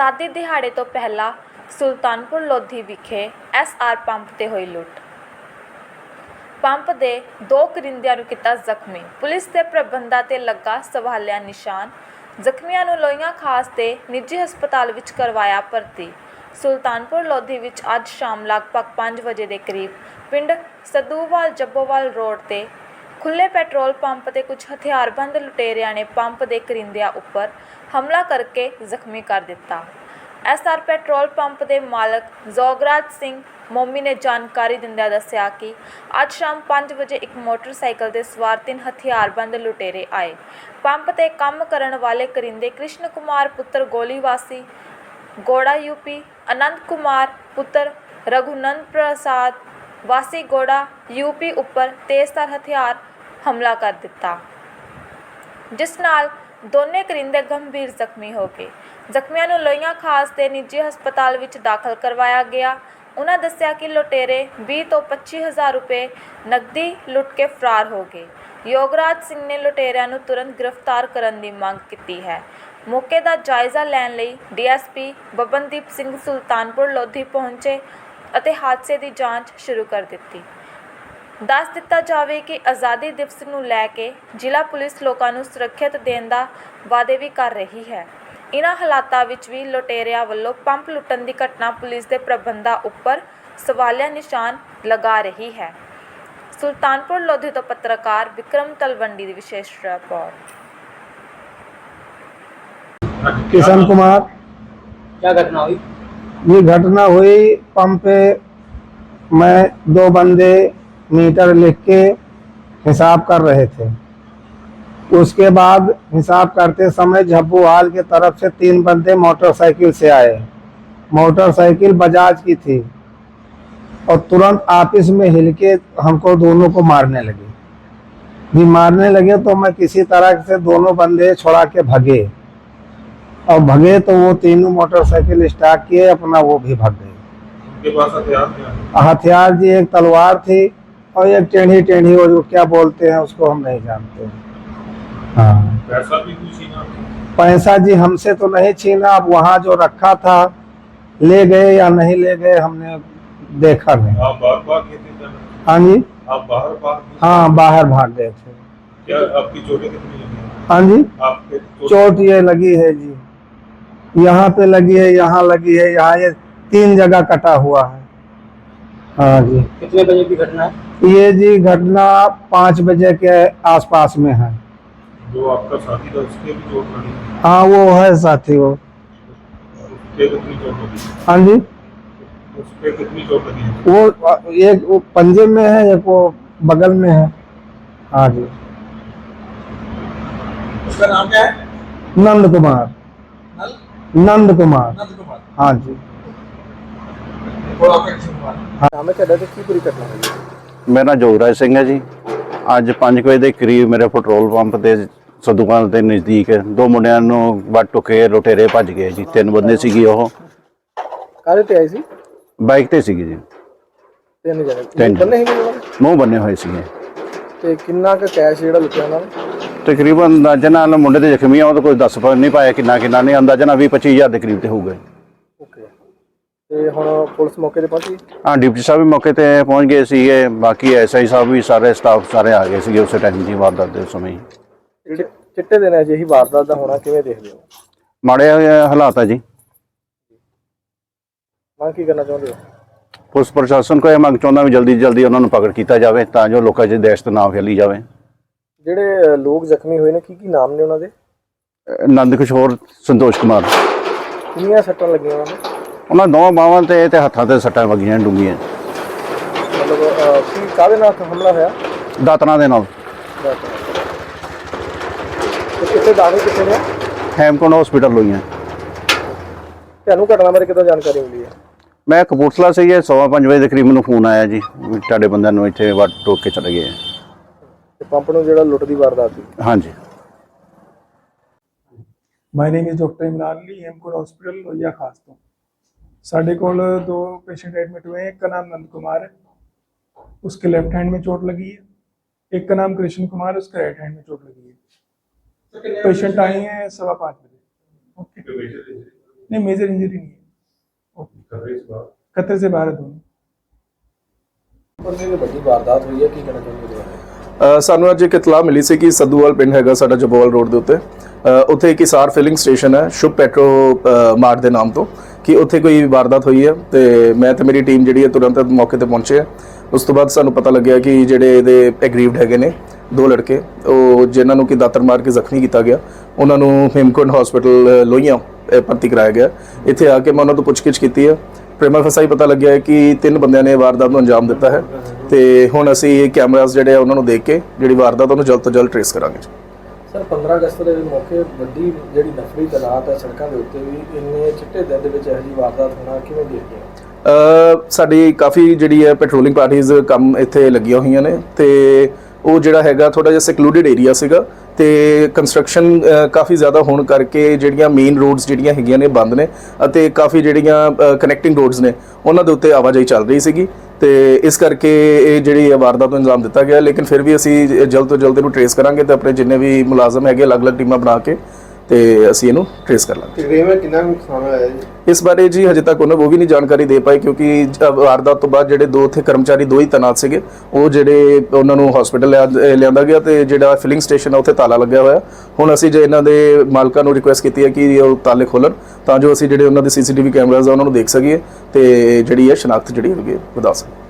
ਆਜ਼ਾਦੀ ਦਿਹਾੜੇ ਤੋਂ ਪਹਿਲਾਂ ਸੁਲਤਾਨਪੁਰ ਲੋਧੀ ਵਿਖੇ ਐਸਆਰ ਪੰਪ ਤੇ ਹੋਈ ਲੁੱਟ। ਪੰਪ ਦੇ ਦੋ ਕਰਿੰਦਿਆਂ ਨੂੰ ਕੀਤਾ ਜ਼ਖਮੀ। ਪੁਲਿਸ ਦੇ ਪ੍ਰਬੰਧਾਂ ਤੇ ਲੱਗਾ ਸਵਾਲਿਆ ਨਿਸ਼ਾਨ। ਜ਼ਖਮੀਆਂ ਨੂੰ ਲੋਹੀਆਂ ਖਾਸ ਤੇ ਨਿੱਜੀ ਹਸਪਤਾਲ ਵਿੱਚ ਕਰਵਾਇਆ ਭਰਤੀ। ਸੁਲਤਾਨਪੁਰ ਲੋਧੀ ਵਿੱਚ ਅੱਜ ਸ਼ਾਮ ਲਗਭਗ 5 ਵਜੇ ਦੇ ਕਰੀਬ ਪਿੰਡ ਸਦੂਵਾਲ ਜੱਬੋਵਾਲ ਰੋਡ ਤੇ ਖੁੱਲੇ ਪੈਟਰੋਲ ਪੰਪ ਤੇ ਕੁਝ ਹਥਿਆਰਬੰਦ ਲੁਟੇਰਿਆਂ ਨੇ ਪੰਪ ਦੇ ਕਰਿੰਦਿਆਂ ਉੱਪਰ ਹਮਲਾ ਕਰਕੇ ਜ਼ਖਮੀ ਕਰ ਦਿੱਤਾ। ਐਸਆਰ ਪੈਟਰੋਲ ਪੰਪ ਦੇ ਮਾਲਕ ਜ਼ੋਗਰਾਜ ਸਿੰਘ ਮੋਮੀ ਨੇ ਜਾਣਕਾਰੀ ਦਿੰਦਿਆਂ ਦੱਸਿਆ ਕਿ ਅੱਜ ਸ਼ਾਮ 5 ਵਜੇ ਇੱਕ ਮੋਟਰਸਾਈਕਲ ਤੇ ਸਵਾਰ ਤਿੰਨ ਹਥਿਆਰਬੰਦ ਲੁਟੇਰੇ ਆਏ। ਪੰਪ ਤੇ ਕੰਮ ਕਰਨ ਵਾਲੇ ਕਰਿੰਦੇ ਕ੍ਰਿਸ਼ਨ ਕੁਮਾਰ, ਪੁੱਤਰ ਗੋਲੀਵਾਸੀ, ਗੋੜਾ ਯੂਪੀ ਅਨੰਤ ਕੁਮਾਰ, ਪੁੱਤਰ ਰਘੁਨੰਦ ਪ੍ਰਸਾਦ, ਵਾਸੀ ਗੋੜਾ ਯੂਪੀ ਉੱਪਰ ਤੇਜ਼ਧਾਰ ਹਥਿਆਰ ਹਮਲਾ ਕਰ ਦਿੱਤਾ। ਜਿਸ ਨਾਲ ਦੋਨੇ ਕਰਿੰਦੇ ਗੰਭੀਰ ਜ਼ਖਮੀ ਹੋ ਗਏ। ਜ਼ਖਮੀਆਂ ਨੂੰ ਲੋਹੀਆਂ ਖਾਸ ਦੇ ਨਿੱਜੀ ਹਸਪਤਾਲ ਵਿੱਚ ਦਾਖਲ ਕਰਵਾਇਆ ਗਿਆ। ਉਹਨਾਂ ਦੱਸਿਆ ਕਿ ਲੁਟੇਰੇ 20 ਤੋਂ 25 ਹਜ਼ਾਰ ਰੁਪਏ ਨਕਦੀ ਲੁੱਟ ਕੇ ਫਰਾਰ ਹੋ ਗਏ। ਯੋਗਰਾਜ ਸਿੰਘ ਨੇ ਲੁਟੇਰਿਆਂ ਨੂੰ ਤੁਰੰਤ ਗ੍ਰਿਫਤਾਰ ਕਰਨ ਦੀ ਮੰਗ ਕੀਤੀ ਹੈ। ਮੌਕੇ ਦਾ ਜਾਇਜ਼ਾ ਲੈਣ ਲਈ ਡੀਐਸਪੀ ਬਬਨਦੀਪ ਸਿੰਘ ਸੁਲਤਾਨਪੁਰ ਲੋਧੀ ਪਹੁੰਚੇ ਅਤੇ ਹਾਦਸੇ ਦੀ ਜਾਂਚ ਸ਼ੁਰੂ ਕਰ ਦਿੱਤੀ। ਦੱਸ ਦਿੱਤਾ ਜਾਵੇ ਕਿ ਆਜ਼ਾਦੀ ਦਿਵਸ ਨੂੰ ਲੈ ਕੇ ਜ਼ਿਲ੍ਹਾ ਪੁਲਿਸ ਲੋਕਾਂ ਨੂੰ ਸੁਰੱਖਿਅਤ ਦੇਣ ਦਾ ਵਾਅਦੇ ਵੀ ਕਰ ਰਹੀ ਹੈ ਇਨ੍ਹਾਂ ਹਾਲਾਤਾਂ ਵਿੱਚ ਵੀ ਲੁਟੇਰਿਆਂ ਵੱਲੋਂ ਪੰਪ ਲੁੱਟਣ ਦੀ ਘਟਨਾ ਪੁਲਿਸ ਦੇ ਪ੍ਰਬੰਧਾਂ ਉੱਪਰ ਸਵਾਲੀਆ ਨਿਸ਼ਾਨ ਲਗਾ ਰਹੀ ਹੈ ਸੁਲਤਾਨਪੁਰ ਲੋਧੀ ਤੋਂ ਪੱਤਰਕਾਰ ਵਿਕਰਮ ਤਲਵੰਡੀ ਦੀ ਵਿਸ਼ੇਸ਼ ਰਿਪੋਰਟ किशन कुमार क्या घटना हुई ये घटना हुई पंप पे मैं दो बंदे मीटर लिख के हिसाब कर रहे थे। उसके बाद हिसाब करते समय झब्बू हाल की तरफ़ से तीन बंदे मोटरसाइकिल से आए। मोटरसाइकिल बजाज की थी और तुरंत आपस में हिल के हमको दोनों को मारने लगे। भी मारने लगे तो मैं किसी तरह से दोनों बंदे छोड़ा के भगे। और भगे तो वो तीनों मोटरसाइकिल स्टार्ट किए अपना वो भी भग गए। हथियार जी एक तलवार थी। और एक टेढ़ी टेढ़ी वो जो क्या बोलते हैं उसको हम नहीं जानते। हाँ। पैसा भी छीना पैसा जी हमसे तो नहीं छीना अब वहाँ जो रखा था ले गए या नहीं ले गए हमने देखा नहीं। आप बाहर भाग गए थे हाँ जी। आप बाहर भाग हाँ बाहर भाग गए थे। क्या आपकी चोटें कितनी लगी? हाँ जी। आपके चोट- चोट ये लगी है जी। यहाँ पे लगी है यहाँ लगी है यहाँ ये तीन जगह कटा हुआ है। हाँ जी। कितने बजे की घटना है? ये जी घटना पाँच बजे के आसपास में है। जो आपका साथी था उसके भी चोट लगी हाँ। वो है साथी वो। उसके कितनी चोट लगी? हाँ जी। उसके कितनी चोट लगी? वो एक वो पंजे में है एक वो बगल में है। हाँ जी। उसका नाम क्या है? नंद कुमार। नंद? कुमार। नंद कुमार। हाँ जी। ਨਾਮ ਹੈ ਤੁਹਾਡਾ ਤੇ ਕੀ ਪੂਰੀ ਘਟਨਾ ਹੋਈ ਹੈ? ਮੇਰਾ ਨਾਮ ਜੋਗਰਾਜ ਸਿੰਘ ਹੈ ਜੀ। ਅੱਜ 5 ਵਜੇ ਦੇ ਕਰੀਬ ਮੇਰੇ ਪੈਟਰੋਲ ਪੰਪ ਦੇ ਸਦੂਕਾਂ ਦੇ ਨਜ਼ਦੀਕ ਦੋ ਮੁੰਡਿਆਂ ਨੂੰ ਵੱਟ ਟੁਕੇ ਲੁਟੇਰੇ ਭੱਜ ਗਏ ਜੀ। ਤਿੰਨ ਬੰਦੇ ਸੀਗੇ ਉਹ। ਕਾਹਦੇ ਤੇ ਆਈ ਸੀ? ਬਾਈਕ ਤੇ ਸੀਗੇ ਜੀ। ਤਿੰਨ ਜਣੇ। ਤਿੰਨ। ਬੰਨੇ ਹੀ ਮੂੰਹ ਬੰਨੇ ਹੋਏ ਸੀਗੇ। ਤੇ ਕਿੰਨਾ ਕੁ ਕੈਸ਼ ਜਿਹੜਾ ਲੁੱਟਿਆ ਉਹਨਾਂ ਨੇ? ਤਕਰੀਬਨ ਅੰਦਾਜ਼ਾ ਨਾਲ ਮੁੰਡੇ ਦੇ ਜ਼ਖਮੀ ਆ ਉਹ ਤਾਂ ਕੋਈ ਦੱਸ ਪਾ ਨਹੀਂ ਪਾਇਆ ਕਿੰਨਾ ਕਿੰਨਾ ਨਹੀਂ ਅੰਦਾਜ਼ਾ ਨਾਲ 20 25000 ਦੇ ਕਰੀਬ ਤੇ ਹੋਊਗਾ ਜੀ। ਤੇ ਹੁਣ ਪੁਲਿਸ ਮੌਕੇ ਤੇ ਪਹੁੰਚੀ? ਹਾਂ ਡਿਪਟੀ ਸਾਹਿਬ ਵੀ ਮੌਕੇ ਤੇ ਪਹੁੰਚ ਗਏ ਸੀਗੇ। ਬਾਕੀ ਐਸਆਈ ਸਾਹਿਬ ਵੀ ਸਾਰੇ ਸਟਾਫ ਸਾਰੇ ਆ ਗਏ ਸੀਗੇ ਉਸੇ ਟਾਈਮ ਦੀ ਵਾਰਦਾਤ ਦੇ ਸਮੇਂ ਹੀ। ਜਿਹੜੇ ਚਿੱਟੇ ਦਿਨ ਵਾਰਦਾਤ ਦਾ ਹੋਣਾ ਕਿਵੇਂ ਦੇਖਦੇ ਹੋ? ਮਾੜੇ ਹਾਲਾਤ ਆ ਜੀ। ਮੰਗ ਕੀ ਕਰਨਾ ਚਾਹੁੰਦੇ ਹੋ? ਪੁਲਿਸ ਪ੍ਰਸ਼ਾਸਨ ਕੋਲ ਇਹ ਮੰਗ ਚਾਹੁੰਦਾ ਵੀ ਜਲਦੀ ਤੋਂ ਜਲਦੀ ਉਹਨਾਂ ਨੂੰ ਪਕੜ ਕੀਤਾ ਜਾਵੇ ਤਾਂ ਜੋ ਲੋਕਾਂ 'ਚ ਦਹਿਸ਼ਤ ਨਾ ਫੈਲੀ ਜਾਵੇ। ਜਿਹੜੇ ਅ, ਲੋਕ ਜ਼ਖਮੀ ਹੋਏ ਨੇ ਕੀ ਕੀ ਨਾਮ ਨੇ ਉਹਨਾਂ ਦੇ? ਨੰਦ ਕਿਸ਼ੋਰ ਸੰਤੋਸ਼ ਕੁਮਾਰ। ਕਿੰਨੀਆਂ ਸੱਟਾਂ ਲੱਗੀਆਂ ਉਹਨਾਂ ਨੂੰ? ਉਹਨਾਂ ਦੋਵਾਂ ਬਾਹਾਂ ਤੇ ਤੇ ਹੱਥਾਂ ਤੇ ਸੱਟਾਂ ਵਗੀਆਂ ਡੂੰਘੀਆਂ। ਮਤਲਬ ਕੀ ਕਾਹਦੇ ਨਾਲ ਹਮਲਾ ਹੋਇਆ? ਦਾਤਰਾਂ ਦੇ ਨਾਲ। ਤੇ ਕਿੱਥੇ ਦਾਖਲ ਕਿੱਥੇ ਨੇ? ਹੈਮਕੁੰਡ ਹਸਪੀਟਲ ਹੋਈਆਂ ਤੁਹਾਨੂੰ ਘਟਨਾ ਬਾਰੇ ਕਿੱਦਾਂ ਜਾਣਕਾਰੀ ਮਿਲੀ ਹੈ? ਮੈਂ ਕਪੂਰਥਲਾ ਸੇ ਇਹ ਸਵਾ ਪੰਜ ਵਜੇ ਦੇ ਕਰੀਬ ਮੈਨੂੰ ਫੋਨ ਆਇਆ ਜੀ। ਵੀ ਤੁਹਾਡੇ ਬੰਦਿਆਂ ਨੂੰ ਇੱਥੇ ਵੱਟ ਟੋਕ ਕੇ ਚਲੇ ਗਏ ਆ। ਤੇ ਪੰਪ ਨੂੰ ਜਿਹੜਾ ਲੁੱਟ ਦੀ ਵਾਰਦਾਤ ਸੀ। ਹਾਂਜੀ। My name is doctor Imran Ali Hemkot hospital Lohian Khas ਤੋਂ ਸਾਡੇ ਕੋਲ ਦੋ पेशेंट एडमिट हुए हैं एक का नाम नंद कुमार है उसके लेफ्ट हैंड में चोट लगी है एक का नाम कृष्ण कुमार है उसके राइट हैंड में चोट लगी है पेशेंट आए हैं सवा पाँच बजे ओके नहीं मेजर इंजरी नहीं है कर इस बार खतरे से बाहर है दोनों ਪਰ ਜਿਹੜੀ ਵੱਡੀ ਵਾਰਦਾਤ ਹੋਈ ਹੈ ਕੀ ਕਹਿਣਾ ਚਾਹੁੰਦੇ ਹੋ ਇਹਦੇ ਬਾਰੇ? ਅ, ਸਾਨੂੰ ਅੱਜ ਇੱਕ ਇਤਲਾਹ ਮਿਲੀ ਸੀ ਕਿ ਸੱਦੂਵਾਲ ਪਿੰਡ ਹੈਗਾ ਸਾਡਾ ਜਬੋਲ ਰੋਡ ਦੇ ਉੱਤੇ ਅ, ਉੱਥੇ ਇੱਕ ਹਿਸਾਰ ਫਿਲਿੰਗ ਸਟੇਸ਼ਨ ਹੈ ਸ਼ੁਭ ਪੈਟਰੋ ਅ, ਮਾਰਟ ਦੇ ਨਾਮ ਤੋਂ ਕਿ ਉੱਥੇ ਕੋਈ ਵਾਰਦਾਤ ਹੋਈ ਹੈ ਤੇ ਮੈਂ ਤੇ ਮੇਰੀ ਟੀਮ ਜਿਹੜੀ ਹੈ ਤੁਰੰਤ ਮੌਕੇ ਤੇ ਪਹੁੰਚੇ ਆ। ਉਸ ਤੋਂ ਬਾਅਦ ਸਾਨੂੰ ਪਤਾ ਲੱਗਿਆ ਕਿ ਜਿਹੜੇ ਇਹਦੇ ਐਗਰੀਵਡ ਹੈਗੇ ਨੇ, ਦੋ ਲੜਕੇ, ਉਹ ਜਿਨ੍ਹਾਂ ਨੂੰ ਕਿ ਦਾਤਰ ਮਾਰ ਕੇ ਜ਼ਖਮੀ ਕੀਤਾ ਗਿਆ, ਉਹਨਾਂ ਨੂੰ ਹੇਮਕੁੰਡ ਹਸਪੀਟਲ ਲੋਹੀਆਂ ਭਰਤੀ ਕਰਾਇਆ ਗਿਆ। ਇੱਥੇ ਆ ਕੇ ਮੈਂ ਉਹਨਾਂ ਤੋਂ ਪੁੱਛਗਿੱਛ ਕੀਤੀ ਹੈ ਪ੍ਰੇਮਾ ਫਸਾਈ ਪਤਾ ਲੱਗਿਆ ਕਿ ਤਿੰਨ ਬੰਦਿਆਂ ਨੇ ਵਾਰਦਾਤ ਨੂੰ ਅੰਜਾਮ ਦਿੱਤਾ ਹੈ। ਤੇ ਹੁਣ ਅਸੀਂ ਇਹ ਕੈਮਰਾਸ ਜਿਹੜੇ ਆ ਉਹਨਾਂ ਨੂੰ ਦੇਖ ਕੇ ਜਿਹੜੀ ਵਾਰਦਾਤ ਉਹਨੂੰ ਜਲਦ ਤੋਂ ਜਲਦ ਟ੍ਰੇਸ ਕਰਾਂਗੇ ਸਰ 15 ਅਗਸਤ ਦੇ ਮੌਕੇ ਵੱਡੀ ਜਿਹੜੀ ਨਫਰੀ ਤਨਾਤ ਹੈ ਸੜਕਾਂ ਦੇ ਉੱਤੇ ਵੀ, ਇੰਨੇ ਚਿੱਟੇ ਦਿਨ ਦੇ ਵਿੱਚ ਇਹੋ ਜਿਹੀ ਵਾਰਦਾਤ ਹੋਣਾ ਕਿਵੇਂ ਦੇਖਦੇ ਹੋ? ਸਾਡੀ ਕਾਫੀ ਜਿਹੜੀ ਹੈ ਪੈਟਰੋਲਿੰਗ ਪਾਰਟੀਆਂ ਕੰਮ ਇੱਥੇ ਲੱਗੀਆਂ ਹੋਈਆਂ ਨੇ ਤੇ ਉਹ ਜਿਹੜਾ ਹੈਗਾ ਥੋੜਾ ਜਿਹਾ ਸੈਕਲੂਡਡ ਏਰੀਆ ਸੀਗਾ ਤੇ ਕੰਸਟਰਕਸ਼ਨ ਕਾਫੀ ਜ਼ਿਆਦਾ ਹੋਣ ਕਰਕੇ ਜਿਹੜੀਆਂ ਮੇਨ ਰੋਡਸ ਜਿਹੜੀਆਂ ਹੈਗੀਆਂ ਨੇ ਬੰਦ ਨੇ ਅਤੇ ਕਾਫੀ ਜਿਹੜੀਆਂ ਕਨੈਕਟਿੰਗ ਰੋਡਸ ਨੇ, ਉਹਨਾਂ ਦੇ ਉੱਤੇ ਆਵਾਜਾਈ ਚੱਲ ਰਹੀ ਸੀਗੀ ਤੇ ਇਸ ਕਰਕੇ ਇਹ ਜਿਹੜੀ ਹੈ ਵਾਰਦਾਤ ਨੂੰ ਅੰਜਾਮ ਦਿੱਤਾ ਗਿਆ। ਲੇਕਿਨ ਫਿਰ ਵੀ ਅਸੀਂ ਜਲਦ ਤੋਂ ਜਲਦ ਇਹਨੂੰ ਟ੍ਰੇਸ ਕਰਾਂਗੇ ਤੇ ਆਪਣੇ ਜਿੰਨੇ ਵੀ ਮੁਲਾਜ਼ਮ ਹੈਗੇ, ਅਲੱਗ-ਅਲੱਗ ਟੀਮਾਂ ਬਣਾ ਕੇ ਤੇ ਅਸੀਂ ਇਹਨੂੰ ਟ੍ਰੇਸ ਕਰ ਲਾਂਗੇ। ਤਕਰੀਬਨ ਕਿੰਨਾ ਨੁਕਸਾਨ ਹੋਇਆ ਜੀ? ਇਸ ਬਾਰੇ ਜੀ ਹਜੇ ਤੱਕ ਉਹਨਾਂ ਉਹ ਵੀ ਨਹੀਂ ਜਾਣਕਾਰੀ ਦੇ ਪਾਏ ਕਿਉਂਕਿ ਵਾਰਦਾਤ ਤੋਂ ਬਾਅਦ ਜਿਹੜੇ ਦੋ ਉੱਥੇ ਕਰਮਚਾਰੀ ਦੋ ਹੀ ਤੈਨਾਤ ਸੀਗੇ ਉਹ ਜਿਹੜੇ ਉਹਨਾਂ ਨੂੰ ਹਸਪੀਟਲ ਲਿਆਂਦਾ ਗਿਆ ਤੇ ਜਿਹੜਾ ਫਿਲਿੰਗ ਸਟੇਸ਼ਨ ਆ ਉੱਥੇ ਤਾਲਾ ਲੱਗਿਆ ਹੋਇਆ। ਹੁਣ ਅਸੀਂ ਜੇ ਇਹਨਾਂ ਦੇ ਮਾਲਕਾਂ ਨੂੰ ਰਿਕੁਐਸਟ ਕੀਤੀ ਹੈ ਕਿ ਉਹ ਤਾਲੇ ਖੋਲਣ ਤਾਂ ਜੋ ਅਸੀਂ ਜਿਹੜੇ ਉਹਨਾਂ ਦੇ ਸੀਸੀਟੀਵੀ ਕੈਮਰਾਜ਼ ਆ ਉਹਨਾਂ ਨੂੰ ਦੇਖ ਸਕੀਏ ਤੇ ਜਿਹੜੀ ਹੈ ਸ਼ਨਾਖਤ ਜਿਹੜੀ ਹੈਗੀ ਵਧਾ ਸਕੀਏ।